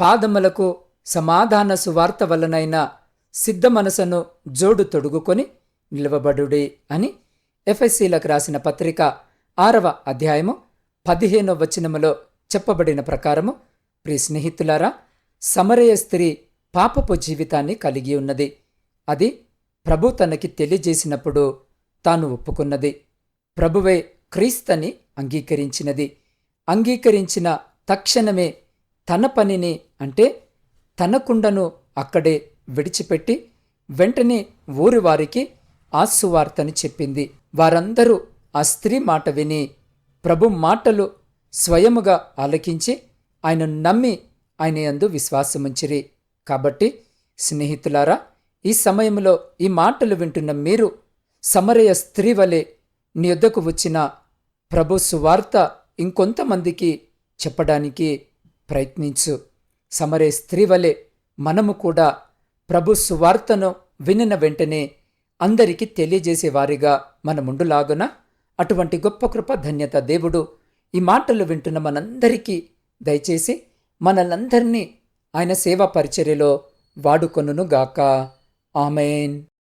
పాదములకు సమాధాన సువార్త వలనైన సిద్ధమనసును జోడు తొడుగుకొని నిలవబడుడి అని ఎఫ్ఎస్సీలకు రాసిన పత్రిక ఆరవ అధ్యాయము పదిహేనో వచనములో చెప్పబడిన ప్రకారము. ప్రియ స్నేహితులారా సమరయ స్త్రీ పాపపు జీవితాన్ని కలిగి ఉన్నది. అది ప్రభు తనకి తెలియజేసినప్పుడు తాను ఒప్పుకున్నది. ప్రభువే క్రీస్తని అంగీకరించినది. అంగీకరించిన తక్షణమే తన పనిని అంటే తన కుండను అక్కడే విడిచిపెట్టి వెంటనే ఊరి వారికి ఆసువార్తని చెప్పింది. వారందరూ ఆ స్త్రీ మాట విని ప్రభు మాటలు స్వయముగా ఆలకించి ఆయనను నమ్మి ఆయన యందు విశ్వాసముంచిరి. కాబట్టి స్నేహితులారా ఈ సమయంలో ఈ మాటలు వింటున్న మీరు సమరయ స్త్రీ వలె నీ యొద్దకు వచ్చిన ప్రభు సువార్త ఇంకొంతమందికి చెప్పడానికి ప్రయత్నించు. సమరే స్త్రీ వలె మనము కూడా ప్రభు సువార్తను వినిన వెంటనే అందరికీ తెలియజేసేవారిగా మనముండులాగున అటువంటి గొప్ప కృప ధన్యత దేవుడు ఈ మాటలు వింటున్న మనందరికీ దయచేసి మనలందరినీ ఆయన సేవా పరిచర్యలో వాడుకొనుగాక ఆమెన్.